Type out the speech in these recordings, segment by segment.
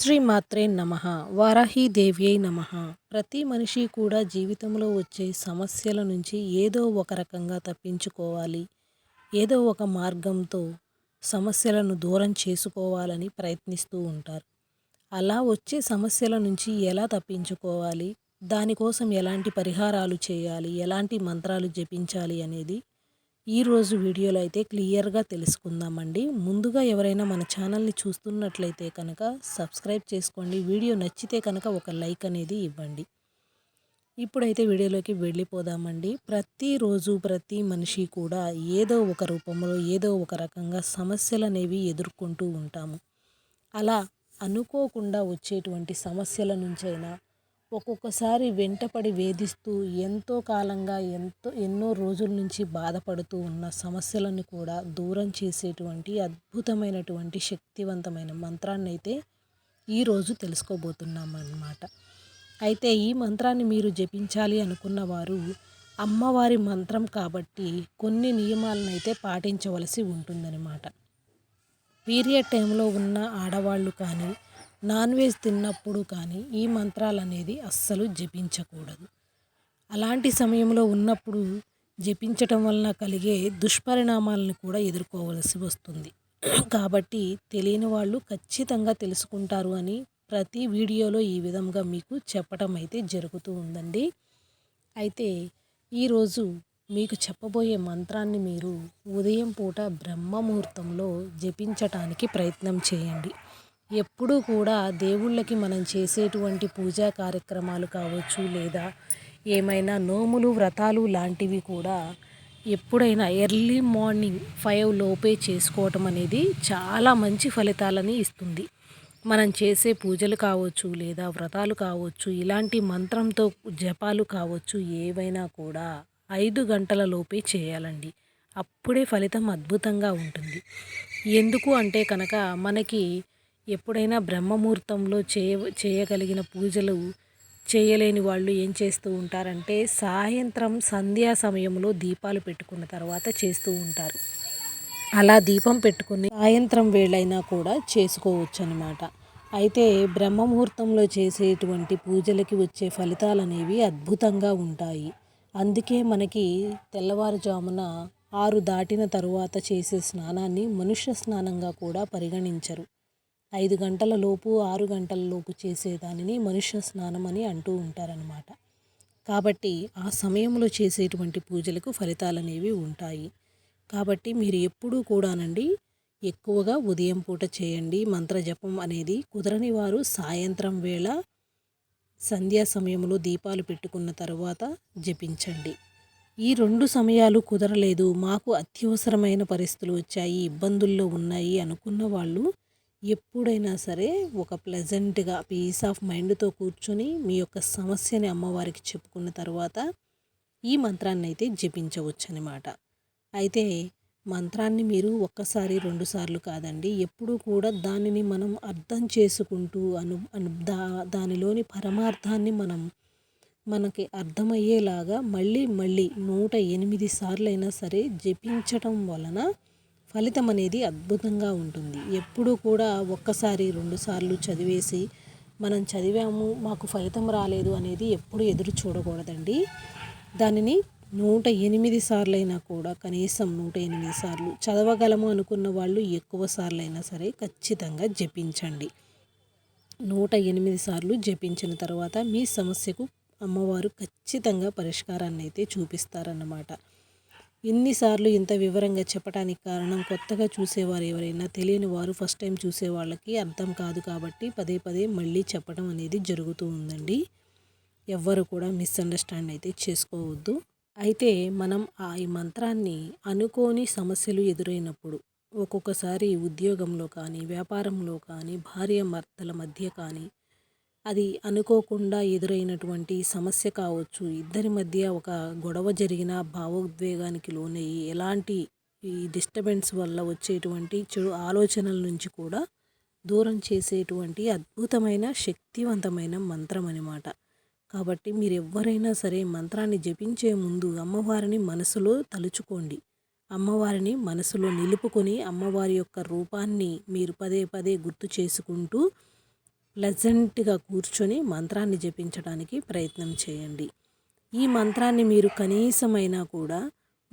శ్రీ మాత్రే నమ వారాహీదేవ్యై నమ. ప్రతి మనిషి కూడా జీవితంలో వచ్చే సమస్యల నుంచి ఏదో ఒక రకంగా తప్పించుకోవాలి. ఏదో ఒక మార్గంతో సమస్యలను దూరం చేసుకోవాలని ప్రయత్నిస్తూ ఉంటారు. అలా వచ్చే సమస్యల నుంచి ఎలా తప్పించుకోవాలి? దానికోసం ఎలాంటి పరిహారాలు చేయాలి? ఎలాంటి మంత్రాలు జపించాలి అనేది ఈరోజు వీడియోలో అయితే క్లియర్గా తెలుసుకుందామండి. ముందుగా ఎవరైనా మన ఛానల్ని చూస్తున్నట్లయితే కనుక సబ్స్క్రైబ్ చేసుకోండి. వీడియో నచ్చితే కనుక ఒక లైక్ అనేది ఇవ్వండి. ఇప్పుడైతే వీడియోలోకి వెళ్ళిపోదామండి. ప్రతిరోజు ప్రతి మనిషి కూడా ఏదో ఒక రూపంలో ఏదో ఒక రకంగా సమస్యలు అనేవి ఎదుర్కొంటూ ఉంటాము. అలా అనుకోకుండా వచ్చేటువంటి సమస్యల నుంచైనా ఒక్కొక్కసారి వెంటపడి వేధిస్తూ ఎంతో కాలంగా ఎంతో ఎన్నో రోజుల నుంచి బాధపడుతూ ఉన్న సమస్యలను కూడా దూరం చేసేటువంటి అద్భుతమైనటువంటి శక్తివంతమైన మంత్రాన్ని అయితే ఈరోజు తెలుసుకోబోతున్నాం అన్నమాట అయితే ఈ మంత్రాన్ని మీరు జపించాలి అనుకున్న వారు అమ్మవారి మంత్రం కాబట్టి కొన్ని నియమాలను అయితే పాటించవలసి ఉంటుందన్నమాట. పీరియడ్ టైంలో ఉన్న ఆడవాళ్ళు కానీ నాన్ వెజ్ తిన్నప్పుడు కానీ ఈ మంత్రాలు అనేది అస్సలు జపించకూడదు. అలాంటి సమయంలో ఉన్నప్పుడు జపించటం వలన కలిగే దుష్పరిణామాలను కూడా ఎదుర్కోవలసి వస్తుంది. కాబట్టి తెలియని వాళ్ళు ఖచ్చితంగా తెలుసుకుంటారు అని ప్రతి వీడియోలో ఈ విధంగా మీకు చెప్పటం అయితే జరుగుతూ ఉందండి. అయితే ఈరోజు మీకు చెప్పబోయే మంత్రాన్ని మీరు ఉదయం పూట బ్రహ్మముహూర్తంలో జపించటానికి ప్రయత్నం చేయండి. ఎప్పుడూ కూడా దేవుళ్ళకి మనం చేసేటువంటి పూజా కార్యక్రమాలు కావచ్చు లేదా ఏమైనా నోములు వ్రతాలు లాంటివి కూడా ఎప్పుడైనా ఎర్లీ మార్నింగ్ ఫైవ్ లోపే చేసుకోవటం అనేది చాలా మంచి ఫలితాలని ఇస్తుంది. మనం చేసే పూజలు కావచ్చు లేదా వ్రతాలు కావచ్చు ఇలాంటి మంత్రంతో జపాలు కావచ్చు ఏవైనా కూడా ఐదు గంటల లోపే చేయాలండి. అప్పుడే ఫలితం అద్భుతంగా ఉంటుంది. ఎందుకు అంటే కనుక మనకి ఎప్పుడైనా బ్రహ్మముహూర్తంలో చేయ చేయగలిగిన పూజలు చేయలేని వాళ్ళు ఏం చేస్తూ ఉంటారంటే సాయంత్రం సంధ్యా సమయంలో దీపాలు పెట్టుకున్న తర్వాత చేస్తూ ఉంటారు. అలా దీపం పెట్టుకుని సాయంత్రం వేళైనా కూడా చేసుకోవచ్చు అనమాట అయితే బ్రహ్మముహూర్తంలో చేసేటువంటి పూజలకి వచ్చే ఫలితాలు అనేవి అద్భుతంగా ఉంటాయి. అందుకే మనకి తెల్లవారుజామున ఆరు దాటిన తరువాత చేసే స్నానాన్ని మనుష్య స్నానంగా కూడా పరిగణించరు. ఐదు గంటల లోపు ఆరు గంటల లోపు చేసేదానిని మనుష్య స్నానం అని అంటూ ఉంటారనమాట కాబట్టి ఆ సమయంలో చేసేటువంటి పూజలకు ఫలితాలు అనేవి ఉంటాయి. కాబట్టి మీరు ఎప్పుడూ కూడానండి ఎక్కువగా ఉదయం పూట చేయండి. మంత్రజపం అనేది కుదరని వారు సాయంత్రం వేళ సంధ్యా సమయంలో దీపాలు పెట్టుకున్న తర్వాత జపించండి. ఈ రెండు సమయాలు కుదరలేదు. మాకు అత్యవసరమైన పరిస్థితులు వచ్చాయి ఇబ్బందుల్లో ఉన్నాయి అనుకున్న వాళ్ళు ఎప్పుడైనా సరే ఒక ప్లెజెంట్గా పీస్ ఆఫ్ మైండ్తో కూర్చొని మీ యొక్క సమస్యని అమ్మవారికి చెప్పుకున్న తర్వాత ఈ మంత్రాన్ని అయితే జపించవచ్చు అనమాట అయితే మంత్రాన్ని మీరు ఒక్కసారి రెండుసార్లు కాదండి ఎప్పుడూ కూడా దానిని మనం అర్థం చేసుకుంటూ అను అను దా దానిలోని పరమార్థాన్ని మనం మనకి అర్థమయ్యేలాగా మళ్ళీ మళ్ళీ నూట ఎనిమిది సార్లు అయినా సరే జపించటం వలన ఫలితం అనేది అద్భుతంగా ఉంటుంది. ఎప్పుడూ కూడా ఒక్కసారి రెండుసార్లు చదివేసి మనం చదివాము మాకు ఫలితం రాలేదు అనేది ఎప్పుడు ఎదురు చూడకూడదండి. దానిని నూట ఎనిమిది సార్లైనా కూడా కనీసం నూట ఎనిమిది సార్లు చదవగలము అనుకున్న వాళ్ళు ఎక్కువ సార్లైనా సరే ఖచ్చితంగా జపించండి. నూట ఎనిమిది సార్లు జపించిన తర్వాత మీ సమస్యకు అమ్మవారు ఖచ్చితంగా పరిష్కారాన్ని అయితే చూపిస్తారన్నమాట. ఎన్నిసార్లు ఇంత వివరంగా చెప్పడానికి కారణం కొత్తగా చూసేవారు ఎవరైనా తెలియని వారు ఫస్ట్ టైం చూసే వాళ్ళకి అర్థం కాదు కాబట్టి పదే పదే మళ్ళీ చెప్పడం అనేది జరుగుతూ ఉందండి. ఎవ్వరు కూడా మిస్అండర్స్టాండ్ అయితే చేసుకోవద్దు. అయితే మనం ఆ ఈ మంత్రాన్ని అనుకోని సమస్యలు ఎదురైనప్పుడు ఒక్కొక్కసారి ఉద్యోగంలో కానీ వ్యాపారంలో కానీ భార్య భర్తల మధ్య కానీ అది అనుకోకుండా ఎదురైనటువంటి సమస్య కావచ్చు. ఇద్దరి మధ్య ఒక గొడవ జరిగిన భావోద్వేగానికి లోనయ్యి ఎలాంటి ఈ డిస్టర్బెన్స్ వల్ల వచ్చేటువంటి చెడు ఆలోచనల నుంచి కూడా దూరం చేసేటువంటి అద్భుతమైన శక్తివంతమైన మంత్రం అనమాట కాబట్టి మీరు ఎవరైనా సరే మంత్రాన్ని జపించే ముందు అమ్మవారిని మనసులో తలుచుకోండి. అమ్మవారిని మనసులో నిలుపుకొని అమ్మవారి యొక్క రూపాన్ని మీరు పదే పదే గుర్తు చేసుకుంటూ ప్లెజెంట్గా కూర్చొని మంత్రాన్ని జపించడానికి ప్రయత్నం చేయండి. ఈ మంత్రాన్ని మీరు కనీసమైనా కూడా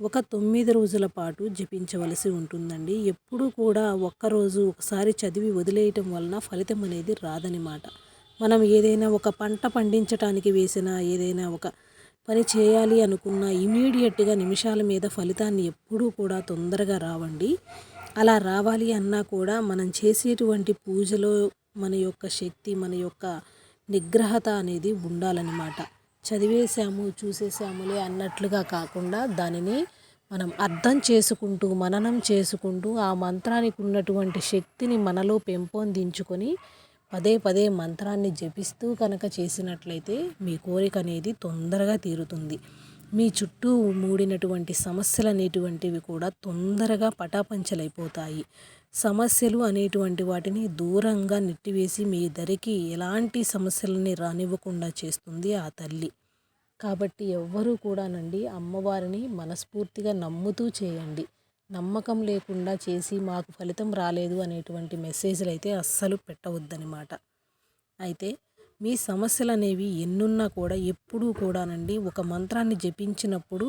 ఒక తొమ్మిది రోజుల పాటు జపించవలసి ఉంటుందండి. ఎప్పుడూ కూడా ఒక్కరోజు ఒకసారి చదివి వదిలేయటం వలన ఫలితం అనేది రాదనమాట మనం ఏదైనా ఒక పంట పండించటానికి వేసిన ఏదైనా ఒక పని చేయాలి అనుకున్న ఇమీడియట్గా నిమిషాల మీద ఫలితాన్ని ఎప్పుడూ కూడా తొందరగా రావండి. అలా రావాలి అన్నా కూడా మనం చేసేటువంటి పూజలో మన యొక్క శక్తి మన యొక్క నిగ్రహత అనేది ఉండాలన్నమాట. చదివేశాము చూసేసాములే అన్నట్లుగా కాకుండా దానిని మనం అర్థం చేసుకుంటూ మననం చేసుకుంటూ ఆ మంత్రానికి ఉన్నటువంటి శక్తిని మనలో పెంపొందించుకొని పదే పదే మంత్రాన్ని జపిస్తూ కనుక చేసినట్లయితే మీ కోరిక అనేది తొందరగా తీరుతుంది. మీ చుట్టూ మూడినటువంటి సమస్యలు అనేటువంటివి కూడా తొందరగా పటాపంచలైపోతాయి. సమస్యలు అనేటువంటి వాటిని దూరంగా నెట్టివేసి మీ ఇద్దరికి ఎలాంటి సమస్యలని రానివ్వకుండా చేస్తుంది ఆ తల్లి. కాబట్టి ఎవ్వరూ కూడానండి అమ్మవారిని మనస్ఫూర్తిగా నమ్ముతూ చేయండి. నమ్మకం లేకుండా చేసి మాకు ఫలితం రాలేదు అనేటువంటి మెసేజ్లు అయితే అస్సలు పెట్టవద్దనమాట అయితే మీ సమస్యలు అనేవి ఎన్నున్నా కూడా ఎప్పుడూ కూడానండి ఒక మంత్రాన్ని జపించినప్పుడు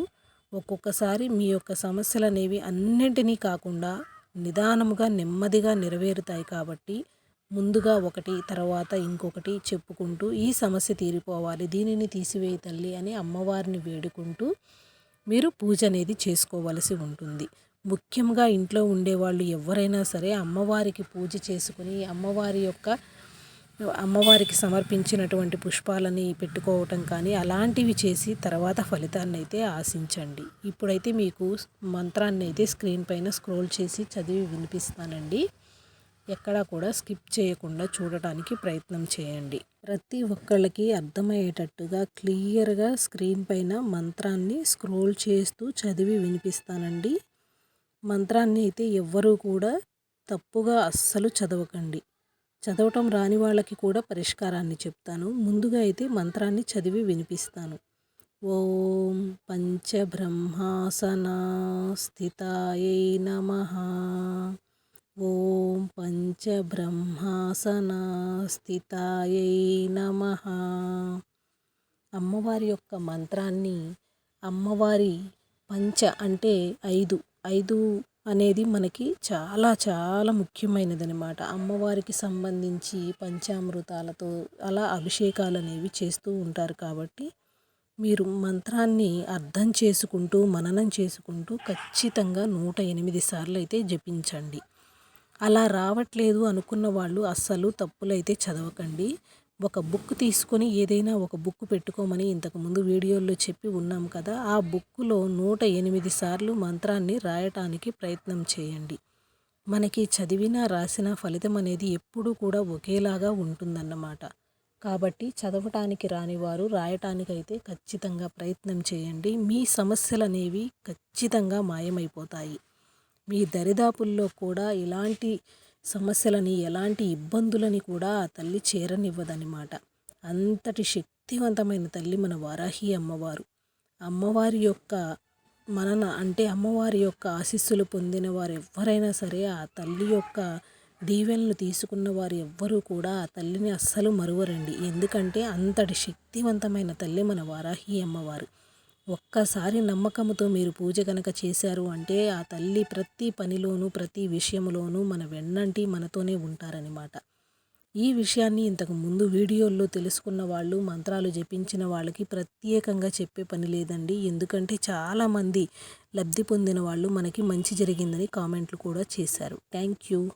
ఒక్కొక్కసారి మీ యొక్క సమస్యలు అనేవి అన్నింటినీ కాకుండా నిదానముగా నెమ్మదిగా నెరవేరుతాయి కాబట్టి ముందుగా ఒకటి తర్వాత ఇంకొకటి చెప్పుకుంటూ ఈ సమస్య తీరిపోవాలి. దీనిని తీసివేయి తల్లి అని అమ్మవారిని వేడుకుంటూ మీరు పూజ అనేది చేసుకోవలసి ఉంటుంది. ముఖ్యంగా ఇంట్లో ఉండేవాళ్ళు ఎవరైనా సరే అమ్మవారికి పూజ చేసుకుని అమ్మవారి యొక్క అమ్మవారికి సమర్పించినటువంటి పుష్పాలని పెట్టుకోవటం కానీ అలాంటివి చేసి తర్వాత ఫలితాన్ని అయితే ఆశించండి. ఇప్పుడైతే మీకు మంత్రాన్ని అయితే స్క్రీన్ పైన స్క్రోల్ చేసి చదివి వినిపిస్తానండి. ఎక్కడా కూడా స్కిప్ చేయకుండా చూడటానికి ప్రయత్నం చేయండి. ప్రతి ఒక్కళ్ళకి అర్థమయ్యేటట్టుగా క్లియర్గా స్క్రీన్ పైన మంత్రాన్ని స్క్రోల్ చేస్తూ చదివి వినిపిస్తానండి. మంత్రాన్ని అయితే ఎవ్వరూ కూడా తప్పుగా అస్సలు చదవకండి. చదవటం రాని వాళ్ళకి కూడా పరిష్కారాన్ని చెప్తాను. ముందుగా అయితే మంత్రాన్ని చదివి వినిపిస్తాను. ఓం పంచబ్రహ్మాసనా స్థితాయై నమ. ఓం పంచబ్రహ్మాసనా స్థితాయై నమ. అమ్మవారి యొక్క మంత్రాన్ని అమ్మవారి పంచ అంటే ఐదు. ఐదు అనేది మనకి చాలా చాలా ముఖ్యమైనది అనమాట అమ్మవారికి సంబంధించి పంచామృతాలతో అలా అభిషేకాలు అనేవి చేస్తూ ఉంటారు కాబట్టి మీరు మంత్రాన్ని అర్థం చేసుకుంటూ మననం చేసుకుంటూ ఖచ్చితంగా నూట ఎనిమిది సార్లు అయితే జపించండి. అలా రావట్లేదు అనుకున్న వాళ్ళు అస్సలు తప్పులైతే చదవకండి. ఒక బుక్ తీసుకొని ఏదైనా ఒక బుక్ పెట్టుకోమని ఇంతకుముందు వీడియోల్లో చెప్పి ఉన్నాం కదా ఆ బుక్లో నూట ఎనిమిది సార్లు మంత్రాన్ని రాయటానికి ప్రయత్నం చేయండి. మనకి చదివినా రాసిన ఫలితం అనేది ఎప్పుడూ కూడా ఒకేలాగా ఉంటుందన్నమాట. కాబట్టి చదవటానికి రాని వారు రాయటానికైతే ఖచ్చితంగా ప్రయత్నం చేయండి. మీ సమస్యలు అనేవి ఖచ్చితంగా మాయమైపోతాయి. మీ దరిదాపుల్లో కూడా ఇలాంటి సమస్యలని ఎలాంటి ఇబ్బందులని కూడా ఆ తల్లి చేరనివ్వదనమాట అంతటి శక్తివంతమైన తల్లి మన వారాహి అమ్మవారు. అమ్మవారి యొక్క మనన అంటే అమ్మవారి యొక్క ఆశీస్సులు పొందిన వారు ఎవరైనా సరే ఆ తల్లి యొక్క దీవెనలు తీసుకున్న వారు ఎవ్వరూ కూడా ఆ తల్లిని అస్సలు మరువరండి. ఎందుకంటే అంతటి శక్తివంతమైన తల్లి మన వారాహి అమ్మవారు. ఒక్కసారి నమ్మకంతో మీరు పూజ కనుక చేశారు అంటే ఆ తల్లి ప్రతి పనిలోనూ ప్రతి విషయంలోనూ మన వెన్నంటి మనతోనే ఉంటారనమాట ఈ విషయాన్ని ఇంతకు ముందు వీడియోల్లో తెలుసుకున్న వాళ్ళు మంత్రాలు జపించిన వాళ్ళకి ప్రత్యేకంగా చెప్పే పని లేదండి. ఎందుకంటే చాలామంది లబ్ధి పొందిన వాళ్ళు మనకి మంచి జరిగిందని కామెంట్లు కూడా చేశారు. Thank you.